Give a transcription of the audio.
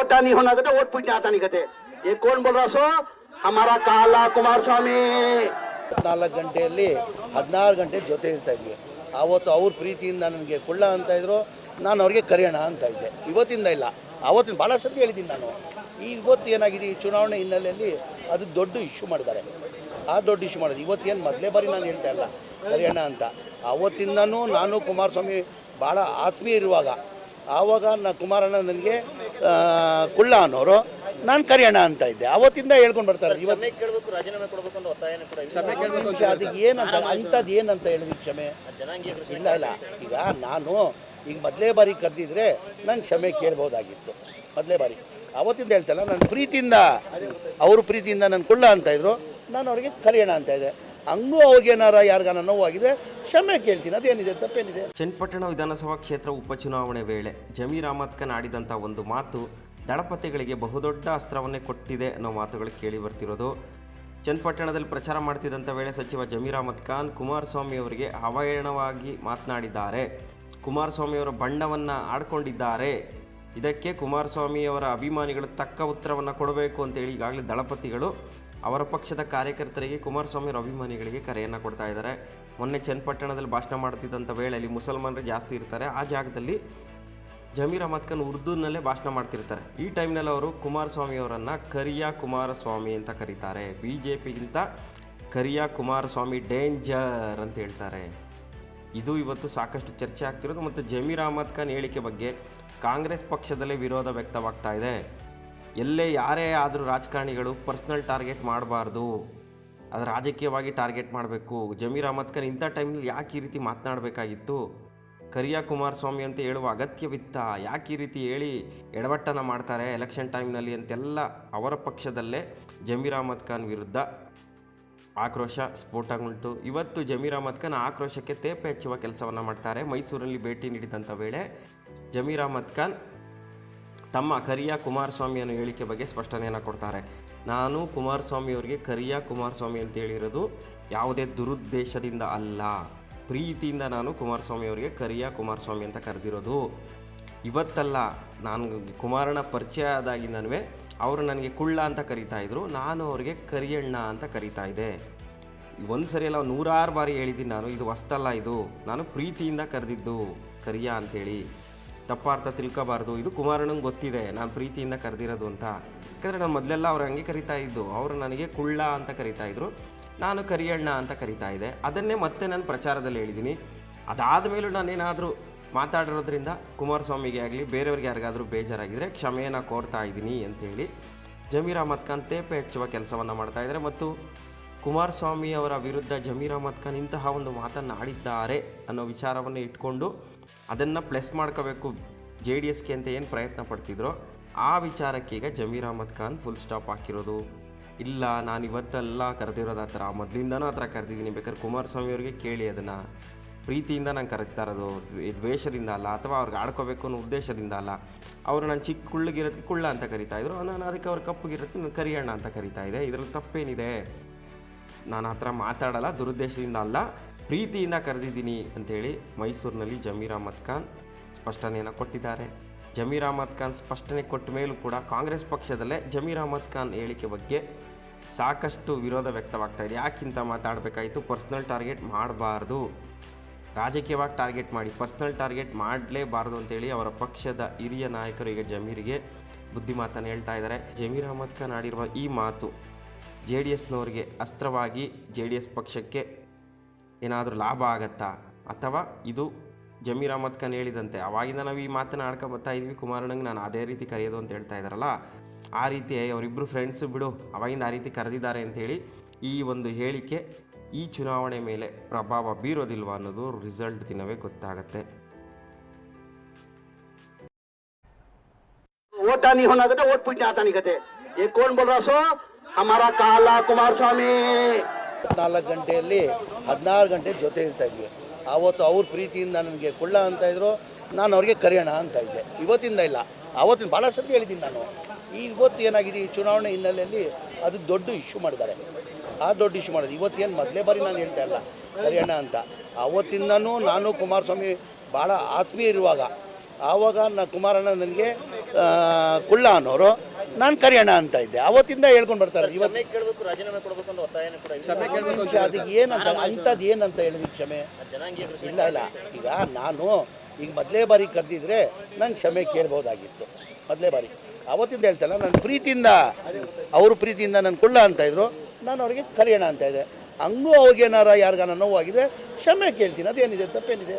वोटा नहीं होना कहते वोट पूछने आता नहीं कहते ये कौन बोल रहा सो हमारा काला कुमार स्वामी ನಾಲ್ಕು ಗಂಟೆಯಲ್ಲಿ ಹದಿನಾರು ಗಂಟೆ ಜೊತೆ ಇರ್ತಾ ಇದ್ವಿ ಆವತ್ತು ಅವ್ರ ಪ್ರೀತಿಯಿಂದ ನನಗೆ ಕುಳ್ಳ ಅಂತ ಇದ್ರು ನಾನು ಅವ್ರಿಗೆ ಕರೆಯೋಣ ಅಂತ ಇದ್ದೆ ಇವತ್ತಿಂದ ಇಲ್ಲ ಆವತ್ತಿನ ಭಾಳ ಸತಿ ಹೇಳಿದ್ದೀನಿ ನಾನು ಈ ಇವತ್ತು ಏನಾಗಿದೆ ಈ ಚುನಾವಣೆ ಹಿನ್ನೆಲೆಯಲ್ಲಿ ಅದು ದೊಡ್ಡ ಇಶ್ಯೂ ಮಾಡಿದ್ದಾರೆ ಆ ದೊಡ್ಡ ಇಶ್ಯೂ ಮಾಡೋದು ಇವತ್ತೇನು ಮೊದಲೇ ಬಾರಿ ನಾನು ಹೇಳ್ತಾ ಇಲ್ಲ ಕರೆಯೋಣ ಅಂತ ಆವತ್ತಿಂದನೂ ನಾನು ಕುಮಾರಸ್ವಾಮಿ ಭಾಳ ಆತ್ಮೀಯ ಇರುವಾಗ ಆವಾಗ ನಾ ಕುಮಾರಣ್ಣ ನನಗೆ ಆ, ಕುಳ್ಳ ಅನ್ನೋರು ನಾನು ಕರೆಯೋಣ ಅಂತ ಇದ್ದೆ. ಅವತ್ತಿಂದ ಹೇಳ್ಕೊಂಡು ಬರ್ತಾರೆ. ಇವತ್ತು ಕೇಳಬೇಕು ರಾಜೀನಾಮೆ ಕೊಡಬೇಕು ಅಂತ ಒತ್ತಾಯನ ಕೂಡ ಇದೆ. ಈಗ ಅದಕ್ಕೆ ಏನಂತ ಅಂಥದ್ದು ಏನಂತ ಹೇಳಿದ್ವಿ ಕ್ಷಮೆ? ಇಲ್ಲ ಇಲ್ಲ. ಈಗ ನಾನು ಈಗ ಮೊದಲೇ ಬಾರಿ ಕರೆದಿದ್ರೆ ನಾನು ಕ್ಷಮೆ ಕೇಳ್ಬೋದಾಗಿತ್ತು. ಮೊದಲೇ ಬಾರಿ. ಅವತ್ತಿಂದ ಹೇಳ್ತಲ್ಲ ನನ್ನ ಪ್ರೀತಿಯಿಂದ ಅವ್ರ ಪ್ರೀತಿಯಿಂದ ನಾನು ಕುಳ್ಳ ಅಂತ ಇದ್ರು ನಾನು ಅವ್ರಿಗೆ ಕರೆಯೋಣ ಅಂತ ಇದ್ದೆ. ಹಂಗೂ ಅವ್ರಿಗೇನಾರ ಯಾರಿಗಾನ ನೋವಾಗಿದೆ ಕ್ಷಮೆ ಕೇಳ್ತೀನಿ. ಅದೇನಿದೆ? ತಪ್ಪೇನಿದೆ? ಚನ್ನಪಟ್ಟಣ ವಿಧಾನಸಭಾ ಕ್ಷೇತ್ರ ಉಪಚುನಾವಣೆ ವೇಳೆ ಜಮೀರ್ ಅಹಮದ್ ಖಾನ್ ಆಡಿದಂಥ ಒಂದು ಮಾತು ದಳಪತಿಗಳಿಗೆ ಬಹುದೊಡ್ಡ ಅಸ್ತ್ರವನ್ನೇ ಕೊಟ್ಟಿದೆ ಅನ್ನೋ ಮಾತುಗಳು ಕೇಳಿ ಬರ್ತಿರೋದು. ಚನ್ನಪಟ್ಟಣದಲ್ಲಿ ಪ್ರಚಾರ ಮಾಡ್ತಿದ್ದಂಥ ವೇಳೆ ಸಚಿವ ಜಮೀರ್ ಅಹಮದ್ ಖಾನ್, ಕುಮಾರಸ್ವಾಮಿ ಅವರಿಗೆ ಅವಹೇಳನವಾಗಿ ಮಾತನಾಡಿದ್ದಾರೆ. ಕುಮಾರಸ್ವಾಮಿಯವರ ಬಣ್ಣವನ್ನು ಆಡ್ಕೊಂಡಿದ್ದಾರೆ. ಇದಕ್ಕೆ ಕುಮಾರಸ್ವಾಮಿಯವರ ಅಭಿಮಾನಿಗಳು ತಕ್ಕ ಉತ್ತರವನ್ನು ಕೊಡಬೇಕು ಅಂತೇಳಿ ಈಗಾಗಲೇ ದಳಪತಿಗಳು ಅವರ ಪಕ್ಷದ ಕಾರ್ಯಕರ್ತರಿಗೆ ಕುಮಾರಸ್ವಾಮಿಯವರ ಅಭಿಮಾನಿಗಳಿಗೆ ಕರೆಯನ್ನು ಕೊಡ್ತಾ ಇದ್ದಾರೆ. ಮೊನ್ನೆ ಚನ್ನಪಟ್ಟಣದಲ್ಲಿ ಭಾಷಣ ಮಾಡ್ತಿದ್ದಂಥ ವೇಳೆಯಲ್ಲಿ ಮುಸಲ್ಮಾನರು ಜಾಸ್ತಿ ಇರ್ತಾರೆ. ಆ ಜಾಗದಲ್ಲಿ ಜಮೀರ್ ಅಹಮದ್ ಖಾನ್ ಉರ್ದುನಲ್ಲೇ ಭಾಷಣ ಮಾಡ್ತಿರ್ತಾರೆ. ಈ ಟೈಮ್ನಲ್ಲಿ ಅವರು ಕುಮಾರಸ್ವಾಮಿ ಅವರನ್ನು ಕರಿಯಾ ಕುಮಾರಸ್ವಾಮಿ ಅಂತ ಕರೀತಾರೆ. ಬಿ ಜೆ ಪಿಗಿಂತ ಕರಿಯ ಕುಮಾರಸ್ವಾಮಿ ಡೇಂಜರ್ ಅಂತ ಹೇಳ್ತಾರೆ. ಇದು ಇವತ್ತು ಸಾಕಷ್ಟು ಚರ್ಚೆ ಆಗ್ತಿರೋದು ಮತ್ತು ಜಮೀರ್ ಅಹಮದ್ ಖಾನ್ ಹೇಳಿಕೆ ಬಗ್ಗೆ ಕಾಂಗ್ರೆಸ್ ಪಕ್ಷದಲ್ಲೇ ವಿರೋಧ ವ್ಯಕ್ತವಾಗ್ತಾ ಇದೆ. ಎಲ್ಲೇ ಯಾರೇ ಆದರೂ ರಾಜಕಾರಣಿಗಳು ಪರ್ಸ್ನಲ್ ಟಾರ್ಗೆಟ್ ಮಾಡಬಾರ್ದು. ಅದು ರಾಜಕೀಯವಾಗಿ ಟಾರ್ಗೆಟ್ ಮಾಡಬೇಕು. ಜಮೀರ್ ಅಹಮದ್ ಖಾನ್ ಇಂಥ ಟೈಮ್ನಲ್ಲಿ ಯಾಕೆ ಈ ರೀತಿ ಮಾತನಾಡಬೇಕಾಗಿತ್ತು? ಕರಿಯಾ ಕುಮಾರಸ್ವಾಮಿ ಅಂತ ಹೇಳುವ ಅಗತ್ಯವಿತ್ತ? ಯಾಕೆ ಈ ರೀತಿ ಹೇಳಿ ಎಡವಟ್ಟನ ಮಾಡ್ತಾರೆ ಎಲೆಕ್ಷನ್ ಟೈಮ್ನಲ್ಲಿ ಅಂತೆಲ್ಲ ಅವರ ಪಕ್ಷದಲ್ಲೇ ಜಮೀರ್ ಅಹಮದ್ ಖಾನ್ ವಿರುದ್ಧ ಆಕ್ರೋಶ ಸ್ಫೋಟಗೊಂಡು ಇವತ್ತು ಜಮೀರ್ ಅಹಮದ್ ಖಾನ್ ಆಕ್ರೋಶಕ್ಕೆ ತೇಪೆ ಹಚ್ಚುವ ಕೆಲಸವನ್ನು ಮಾಡ್ತಾರೆ. ಮೈಸೂರಲ್ಲಿ ಭೇಟಿ ನೀಡಿದಂಥ ವೇಳೆ ಜಮೀರ್ ಅಹಮದ್ ಖಾನ್ ತಮ್ಮ ಕರಿಯಾ ಕುಮಾರಸ್ವಾಮಿ ಅನ್ನೋ ಹೇಳಿಕೆ ಬಗ್ಗೆ ಸ್ಪಷ್ಟನೆಯನ್ನು ಕೊಡ್ತಾರೆ. ನಾನು ಕುಮಾರಸ್ವಾಮಿ ಅವರಿಗೆ ಕರಿಯಾ ಕುಮಾರಸ್ವಾಮಿ ಅಂತ ಹೇಳಿರೋದು ಯಾವುದೇ ದುರುದ್ದೇಶದಿಂದ ಅಲ್ಲ. ಪ್ರೀತಿಯಿಂದ ನಾನು ಕುಮಾರಸ್ವಾಮಿ ಅವರಿಗೆ ಕರಿಯ ಕುಮಾರಸ್ವಾಮಿ ಅಂತ ಕರೆದಿರೋದು. ಇವತ್ತಲ್ಲ ನಾನು ಕುಮಾರನ ಪರಿಚಯ ಆದಾಗಿಂದನೂ ಅವರು ನನಗೆ ಕುಳ್ಳ ಅಂತ ಕರೀತಾ ಇದ್ರು, ನಾನು ಅವರಿಗೆ ಕರಿಯಣ್ಣ ಅಂತ ಕರೀತಾ ಇದ್ದೆ. ಒಂದು ಸರಿ ಅಲ್ಲ ನೂರಾರು ಬಾರಿ ಹೇಳಿದ್ದೀನಿ ನಾನು, ಇದು ಹೊಸ್ತಲ್ಲ ಇದು, ನಾನು ಪ್ರೀತಿಯಿಂದ ಕರೆದಿದ್ದು ಕರಿಯ ಅಂಥೇಳಿ. ತಪ್ಪಾರ್ಥ ತಿಳ್ಕೋಬಾರ್ದು, ಇದು ಕುಮಾರಣ್ಣಂಗೆ ಗೊತ್ತಿದೆ, ನಾನು ಪ್ರೀತಿಯಿಂದ ಕರೆದಿರೋದು ಅಂತ. ಯಾಕಂದರೆ ನಾನು ಮೊದಲೆಲ್ಲ ಅವ್ರು ಹಂಗೆ ಕರಿತಾ ಇದ್ದು, ಅವರು ನನಗೆ ಕುಳ್ಳ ಅಂತ ಕರಿತಾ ಇದ್ರು. ನಾನು ಕರಿಯಣ್ಣ ಅಂತ ಕರಿತಾ ಇದ್ದೆ ಅದನ್ನೇ ಮತ್ತೆ ನಾನು ಪ್ರಚಾರದಲ್ಲಿ ಹೇಳಿದ್ದೀನಿ. ಅದಾದ ಮೇಲೂ ನಾನೇನಾದರೂ ಮಾತಾಡಿರೋದ್ರಿಂದ ಕುಮಾರಸ್ವಾಮಿಗೆ ಆಗಲಿ, ಬೇರೆಯವ್ರಿಗೆ ಯಾರಿಗಾದರೂ ಬೇಜಾರಾಗಿದ್ದರೆ ಕ್ಷಮೆಯನ್ನು ಕೋರ್ತಾ ಇದ್ದೀನಿ ಅಂತೇಳಿ ಜಮೀರ್ ಅಹಮದ್ ಖಾನ್ ತೇಪೆ ಹಚ್ಚುವ ಕೆಲಸವನ್ನು ಮಾಡ್ತಾ ಇದ್ದಾರೆ. ಮತ್ತು ಕುಮಾರಸ್ವಾಮಿ ಅವರ ವಿರುದ್ಧ ಜಮೀರ್ ಅಹಮದ್ ಖಾನ್ ಇಂತಹ ಒಂದು ಮಾತನ್ನು ಆಡಿದ್ದಾರೆ ಅನ್ನೋ ವಿಚಾರವನ್ನು ಇಟ್ಕೊಂಡು ಅದನ್ನು ಪ್ಲೆಸ್ ಮಾಡ್ಕೋಬೇಕು ಜೆ ಡಿ ಎಸ್ಗೆ ಅಂತ ಏನು ಪ್ರಯತ್ನ ಪಡ್ತಿದ್ರೋ ಆ ವಿಚಾರಕ್ಕೆ ಈಗ ಜಮೀರ್ ಅಹಮದ್ ಖಾನ್ ಫುಲ್ ಸ್ಟಾಪ್ ಹಾಕಿರೋದು. ಇಲ್ಲ, ನಾನು ಇವತ್ತೆಲ್ಲ ಕರೆದಿರೋದು ಆ ಥರ. ಮೊದಲಿಂದನೂ ಆ ಥರ ಕರೆದಿದ್ದೀನಿ. ಬೇಕಾದ್ರೆ ಕುಮಾರಸ್ವಾಮಿ ಅವರಿಗೆ ಕೇಳಿ ಅದನ್ನು. ಪ್ರೀತಿಯಿಂದ ನಾನು ಕರೀತಾ ಇರೋದು ದ್ವೇಷದಿಂದ ಅಲ್ಲ, ಅಥವಾ ಅವ್ರಿಗೆ ಆಡ್ಕೋಬೇಕು ಅನ್ನೋ ಉದ್ದೇಶದಿಂದ ಅಲ್ಲ. ಅವರು ನಾನು ಚಿಕ್ಕ ಕುಳ್ಳಗಿರೋದಕ್ಕೆ ಕುಳ್ಳ ಅಂತ ಕರಿತಾ ಇದ್ರು. ನಾನು ಅದಕ್ಕೆ ಅವ್ರು ಕಪ್ಪಗಿರೋದಕ್ಕೆ ನಾನು ಕರಿಯಣ್ಣ ಅಂತ ಕರಿತಾ ಇದೆ ಇದರಲ್ಲಿ ತಪ್ಪೇನಿದೆ? ನಾನು ಆ ಥರ ಮಾತಾಡಲ್ಲ, ದುರುದ್ದೇಶದಿಂದ ಅಲ್ಲ. ಪ್ರೀತಿಯಿಂದ ಕರೆದಿದ್ದೀನಿ ಅಂತೇಳಿ ಮೈಸೂರಿನಲ್ಲಿ ಜಮೀರ್ ಅಹಮದ್ ಖಾನ್ ಸ್ಪಷ್ಟನೆಯನ್ನು ಕೊಟ್ಟಿದ್ದಾರೆ. ಜಮೀರ್ ಅಹಮದ್ ಖಾನ್ ಸ್ಪಷ್ಟನೆ ಕೊಟ್ಟ ಮೇಲೂ ಕೂಡ ಕಾಂಗ್ರೆಸ್ ಪಕ್ಷದಲ್ಲೇ ಜಮೀರ್ ಅಹಮದ್ ಖಾನ್ ಹೇಳಿಕೆ ಬಗ್ಗೆ ಸಾಕಷ್ಟು ವಿರೋಧ ವ್ಯಕ್ತವಾಗ್ತಾ ಇದೆ. ಯಾಕಿಂತ ಮಾತಾಡಬೇಕಾಯಿತು? ಪರ್ಸ್ನಲ್ ಟಾರ್ಗೆಟ್ ಮಾಡಬಾರ್ದು. ರಾಜಕೀಯವಾಗಿ ಟಾರ್ಗೆಟ್ ಮಾಡಿ, ಪರ್ಸ್ನಲ್ ಟಾರ್ಗೆಟ್ ಮಾಡಲೇಬಾರ್ದು ಅಂತೇಳಿ ಅವರ ಪಕ್ಷದ ಹಿರಿಯ ನಾಯಕರು ಈಗ ಜಮೀರಿಗೆ ಬುದ್ಧಿಮಾತನ್ನು ಹೇಳ್ತಾ ಇದ್ದಾರೆ. ಜಮೀರ್ ಅಹಮದ್ ಖಾನ್ ಆಡಿರುವ ಈ ಮಾತು ಜೆ ಡಿ ಎಸ್ನವ್ರಿಗೆ ಅಸ್ತ್ರವಾಗಿ ಜೆ ಡಿ ಎಸ್ ಪಕ್ಷಕ್ಕೆ ಏನಾದರೂ ಲಾಭ ಆಗತ್ತಾ? ಅಥವಾ ಇದು ಜಮೀರ್ ಅಹಮದ್ ಖಾನ್ ಹೇಳಿದಂತೆ, ಅವಾಗಿಂದ ನಾವು ಈ ಮಾತನ್ನು ಆಡ್ಕೊಂಡು ಬರ್ತಾ ಇದ್ವಿ, ಕುಮಾರಣ್ಣಂಗೆ ನಾನು ಅದೇ ರೀತಿ ಕರೆಯೋದು ಅಂತ ಹೇಳ್ತಾ ಇದ್ದಾರಲ್ಲ? ಆ ರೀತಿ ಅವರಿಬ್ಬರು ಫ್ರೆಂಡ್ಸ್ ಬಿಡು ಅವಾಗಿಂದ ಆ ರೀತಿ ಕರೆದಿದ್ದಾರೆ ಅಂತೇಳಿ ಈ ಒಂದು ಹೇಳಿಕೆ ಈ ಚುನಾವಣೆ ಮೇಲೆ ಪ್ರಭಾವ ಬೀರೋದಿಲ್ವಾ ಅನ್ನೋದು ರಿಸಲ್ಟ್ ದಿನವೇ ಗೊತ್ತಾಗತ್ತೆ वोटा नहीं होना कहते वोट पूछने आता नहीं कहते ये कौन बोल रहा सो हमारा काला कुमार स्वामी ನಾಲ್ಕು ಗಂಟೆಯಲ್ಲಿ ಹದಿನಾರು ಗಂಟೆ ಜೊತೆ ಇರ್ತಾ ಇದ್ವಿ ಆವತ್ತು ಅವ್ರ ಪ್ರೀತಿಯಿಂದ ನನಗೆ ಕುಳ್ಳ ಅಂತ ಇದ್ರು ನಾನು ಅವ್ರಿಗೆ ಕರೆಯೋಣ ಅಂತ ಇದ್ದೆ ಇವತ್ತಿಂದ ಇಲ್ಲ ಆವತ್ತಿನ ಭಾಳ ಸತಿ ಹೇಳಿದ್ದೀನಿ ನಾನು ಈ ಇವತ್ತು ಏನಾಗಿದೆ ಈ ಚುನಾವಣೆ ಹಿನ್ನೆಲೆಯಲ್ಲಿ ಅದು ದೊಡ್ಡ ಇಶ್ಯೂ ಮಾಡಿದ್ದಾರೆ. ಆ ದೊಡ್ಡ ಇಶ್ಯೂ ಮಾಡೋದು ಇವತ್ತೇನು ಮೊದಲೇ ಬಾರಿ ನಾನು ಹೇಳ್ತಾ ಇಲ್ಲ ಹರಿಯಣ್ಣ ಅಂತ. ಆವತ್ತಿಂದನೂ ನಾನು ಕುಮಾರಸ್ವಾಮಿ ಭಾಳ ಆತ್ಮೀಯ ಇರುವಾಗ ಆವಾಗ ನಾ ಕುಮಾರಣ್ಣ ನನಗೆ ಕುಳ್ಳ ಅನ್ನೋರು ನಾನು ಕರಿಯೋಣ ಅಂತ ಇದ್ದೆ. ಅವತ್ತಿಂದ ಹೇಳ್ಕೊಂಡು ಬರ್ತಾರೆ. ಇವತ್ತು. ಅದಕ್ಕೆ ಏನಂತ ಅಂಥದ್ದು ಏನಂತ ಹೇಳಿದ್ವಿ ಕ್ಷಮೆ? ಜನಾಂಗೀಯ ಇಲ್ಲ ಇಲ್ಲ. ಈಗ ನಾನು ಈಗ ಮೊದಲೇ ಬಾರಿ ಕರೆದಿದ್ರೆ ನಾನು ಕ್ಷಮೆ ಕೇಳ್ಬೋದಾಗಿತ್ತು ಮೊದಲೇ ಬಾರಿ. ಅವತ್ತಿಂದ ಹೇಳ್ತಲ್ಲ ನಾನು ಪ್ರೀತಿಯಿಂದ, ಅವರು ಪ್ರೀತಿಯಿಂದ ನಾನು ಕುಳ್ಳ ಅಂತ ಇದ್ರು. ನಾನು ಅವ್ರಿಗೆ ಕರೆಯೋಣ ಅಂತ ಇದೆ ಹಂಗೂ ಅವ್ರಿಗೇನಾರ ಯಾರಿಗಾನ ನೋವಾಗಿದ್ರೆ ಕ್ಷಮೆ ಕೇಳ್ತೀನಿ. ಅದೇನಿದೆ? ತಪ್ಪೇನಿದೆ?